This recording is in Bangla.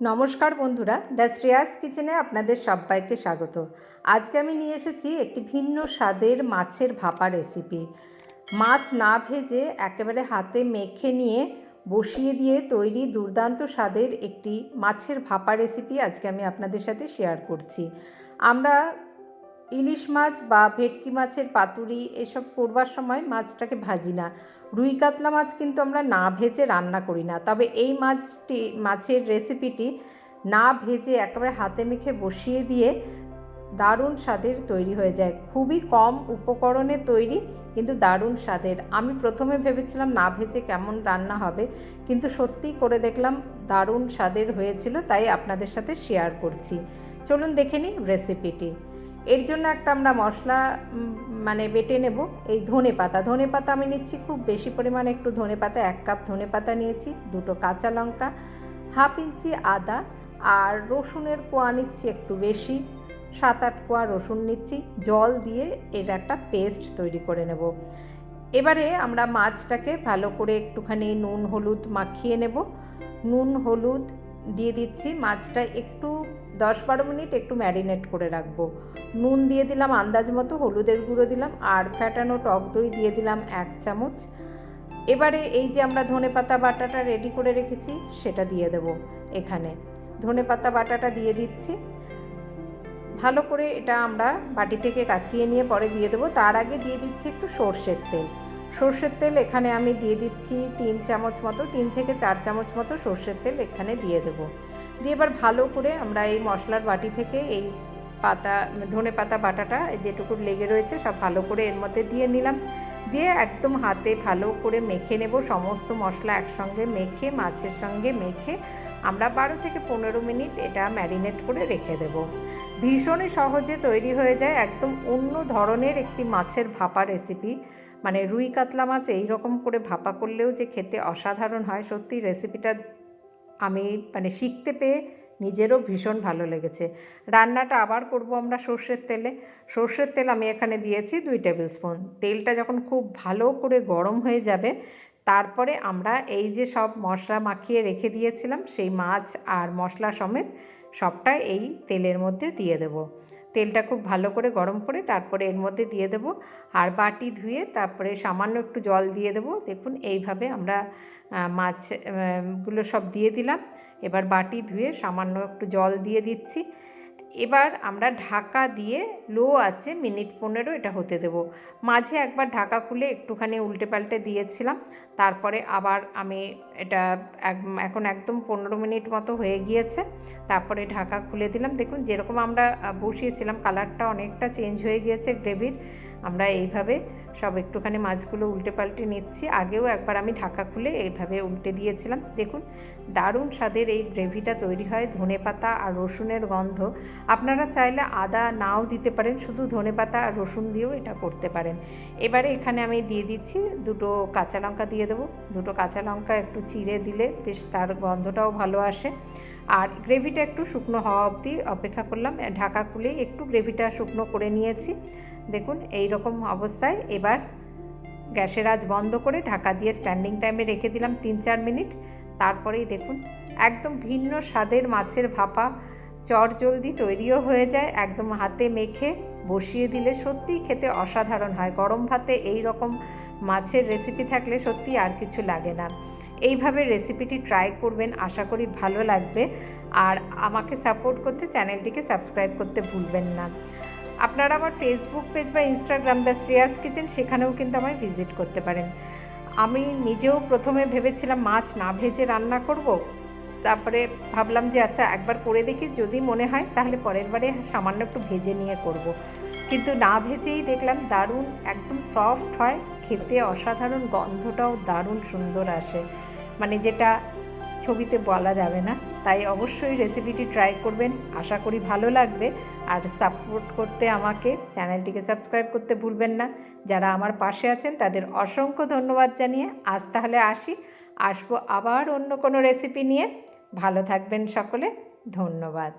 নমস্কার বন্ধুরা, দ্য শ্রেয়াস কিচেনে আপনাদের সবাইকে স্বাগত। আজকে আমি নিয়ে এসেছি একটি ভিন্ন স্বাদের মাছের ভাপা রেসিপি। মাছ না ভেজে একেবারে হাতে মেখে নিয়ে বসিয়ে দিয়ে তৈরি দুর্দান্ত স্বাদের একটি মাছের ভাপা রেসিপি আজকে আমি আপনাদের সাথে শেয়ার করছি। আমরা ইলিশ মাছ বা ভেটকি মাছের পাতুরি এসব করবার সময় মাছটাকে ভাজি না। রুই কাতলা মাছ কিন্তু আমরা না ভেজে রান্না করি না। তবে এই মাছটি, মাছের রেসিপিটি না ভেজে একেবারে হাতে মেখে বসিয়ে দিয়ে দারুণ স্বাদের তৈরি হয়ে যায়। খুবই কম উপকরণে তৈরি, কিন্তু দারুণ স্বাদের। আমি প্রথমে ভেবেছিলাম না ভেজে কেমন রান্না হবে, কিন্তু সত্যিই করে দেখলাম দারুণ স্বাদের হয়েছিল, তাই আপনাদের সাথে শেয়ার করছি। চলুন দেখে নিই রেসিপিটি। এর জন্য একটা আমরা মশলা মানে বেটে নেব, এই ধনে পাতা। ধনে পাতা আমি নিচ্ছি খুব বেশি পরিমাণে একটু ধনে পাতা, এক কাপ ধনে পাতা নিয়েছি, দুটো কাঁচা লঙ্কা, হাফ ইঞ্চি আদা আর রসুনের কোয়া নিচ্ছি একটু বেশি, সাত আট কোয়া রসুন নিচ্ছি, জল দিয়ে এর একটা পেস্ট তৈরি করে নেব। এবারে আমরা মাছটাকে ভালো করে একটুখানি নুন, হলুদ মাখিয়ে নেব। নুন, হলুদ দিয়ে দিচ্ছি। মাছটা একটু দশ বারো মিনিট একটু ম্যারিনেট করে রাখব। নুন দিয়ে দিলাম আন্দাজ মতো, হলুদের গুঁড়ো দিলাম আর ফ্যাটানো টক দই দিয়ে দিলাম এক চামচ। এবারে এই যে আমরা ধনে পাতা বাটাটা রেডি করে রেখেছি, সেটা দিয়ে দেব এখানে। ধনে পাতা বাটাটা দিয়ে দিচ্ছি। ভালো করে এটা আমরা বাটি থেকে কাচিয়ে নিয়ে পরে দিয়ে দেবো। তার আগে দিয়ে দিচ্ছি একটু সর্ষের তেল। সর্ষের তেল এখানে আমি দিয়ে দিচ্ছি তিন চামচ মতো, তিন থেকে চার চামচ মতো সর্ষের তেল এখানে দিয়ে দেবো। দিয়ে এবার ভালো করে আমরা এই মশলার বাটি থেকে এই পাতা, ধনে পাতা বাটাটা যেটুকু লেগে রয়েছে সব ভালো করে এর মধ্যে দিয়ে নিলাম। দিয়ে একদম হাতে ভালো করে মেখে নেব। সমস্ত মশলা একসঙ্গে মেখে, মাছের সঙ্গে মেখে আমরা বারো থেকে পনেরো মিনিট এটা ম্যারিনেট করে রেখে দেব। ভীষণই সহজে তৈরি হয়ে যায়, একদম অন্য ধরনের একটি মাছের ভাপা রেসিপি মানে রুই কাতলা মাছ এই রকম করে ভাপা করলেও যে খেতে অসাধারণ হয় সত্যি রেসিপিটা আমি মানে শিখতে পেয়ে নিজেরও ভীষণ ভালো লেগেছে। রান্নাটা আবার করব আমরা সর্ষের তেলে। সর্ষের তেল আমি এখানে দিয়েছি দুই টেবিল স্পুন। তেলটা যখন খুব ভালো করে গরম হয়ে যাবে তারপরে আমরা এই যে সব মশলা মাখিয়ে রেখে দিয়েছিলাম সেই মাছ আর মশলা সমেত সবটা এই তেলের মধ্যে দিয়ে দেব। তেলটা খুব ভালো করে গরম করে তারপরে এর মধ্যে দিয়ে দেব আর বাটি ধুয়ে তারপরে সামান্য একটু জল দিয়ে দেব। দেখুন এইভাবে আমরা আহ, মাছগুলো সব দিয়ে দিলাম। এবার বাটি ধুয়ে সামান্য একটু জল দিয়ে দিচ্ছি। এবার আমরা ঢাকা দিয়ে লো আছে মিনিট পনেরো এটা হতে দেব। মাঝে একবার ঢাকা খুলে একটুখানি উল্টে পাল্টে দিয়েছিলাম। তারপরে আবার আমি এটা এখন একদম পনেরো মিনিট মতো হয়ে গিয়েছে। তারপরে ঢাকা খুলে দিলাম। দেখুন যেরকম আমরা বসিয়েছিলাম, কালারটা অনেকটা চেঞ্জ হয়ে গিয়েছে গ্রেভির। আমরা এইভাবে সব একটুখানি মাছগুলো উল্টে পাল্টে নিচ্ছি। আগেও একবার আমি ঢাকা খুলে এইভাবে উল্টে দিয়েছিলাম। দেখুন, দারুণ স্বাদের এই গ্রেভিটা তৈরি হয়। ধনেপাতা আর রসুনের গন্ধ। আপনারা চাইলে আদা নাও দিতে পারেন, শুধু ধনেপাতা আর রসুন দিয়েও এটা করতে পারেন। এবারে এখানে আমি দিয়ে দিচ্ছি দুটো কাঁচা লঙ্কা দিয়ে দেবো। দুটো কাঁচা লঙ্কা একটু চিড়ে দিলে বেশ তার গন্ধটাও ভালো আসে। আর গ্রেভিটা একটু শুকনো হওয়া অবধি অপেক্ষা করলাম। ঢাকা খুলেই একটু গ্রেভিটা শুকনো করে নিয়েছি। দেখুন, এই রকম অবস্থায় এবার গ্যাসের আজ বন্ধ করে ঢাকা দিয়ে স্ট্যান্ডিং টাইমে রেখে দিলাম তিন চার মিনিট। তারপরেই দেখুন, একদম ভিন্ন স্বাদের মাছের ভাপা, চট জলদি তৈরিও হয়ে যায়, একদম হাতে মেখে বসিয়ে দিলে সত্যিই খেতে অসাধারণ হয়। গরম ভাতে এই রকম মাছের রেসিপি থাকলে সত্যি আর কিছু লাগে না। এইভাবে রেসিপিটি ট্রাই করবেন, আশা করি ভালো লাগবে। আর আমাকে সাপোর্ট করতে চ্যানেলটিকে সাবস্ক্রাইব করতে ভুলবেন না। আপনারা আমার ফেসবুক পেজ বা ইনস্টাগ্রাম দ্য শ্রেয়াস কিচেন সেখানেও কিন্তু আমায় ভিজিট করতে পারেন। আমি নিজেও প্রথমে ভেবেছিলাম মাছ না ভেজে রান্না করব। তারপরে ভাবলাম যে আচ্ছা একবার করে দেখি, যদি মনে হয়, তাহলে পরের বারে সামান্য একটু ভেজে নিয়ে করব। কিন্তু না ভেজেই দেখলাম দারুণ, একদম সফট হয়। খেতে অসাধারণ, গন্ধটাও দারুণ সুন্দর আসে। মানে যেটা ছবিতে বলা যাবে না। তাই অবশ্যই রেসিপিটি ট্রাই করবেন। আশা করি ভালো লাগবে। আর সাপোর্ট করতে আমাকে চ্যানেলটিকে সাবস্ক্রাইব করতে ভুলবেন না। যারা আমার পাশে আছেন, তাদের অসংখ্য ধন্যবাদ জানিয়ে আজ তাহলে আসি। আসব আবার অন্য কোনো রেসিপি নিয়ে। ভালো থাকবেন সকলে। ধন্যবাদ।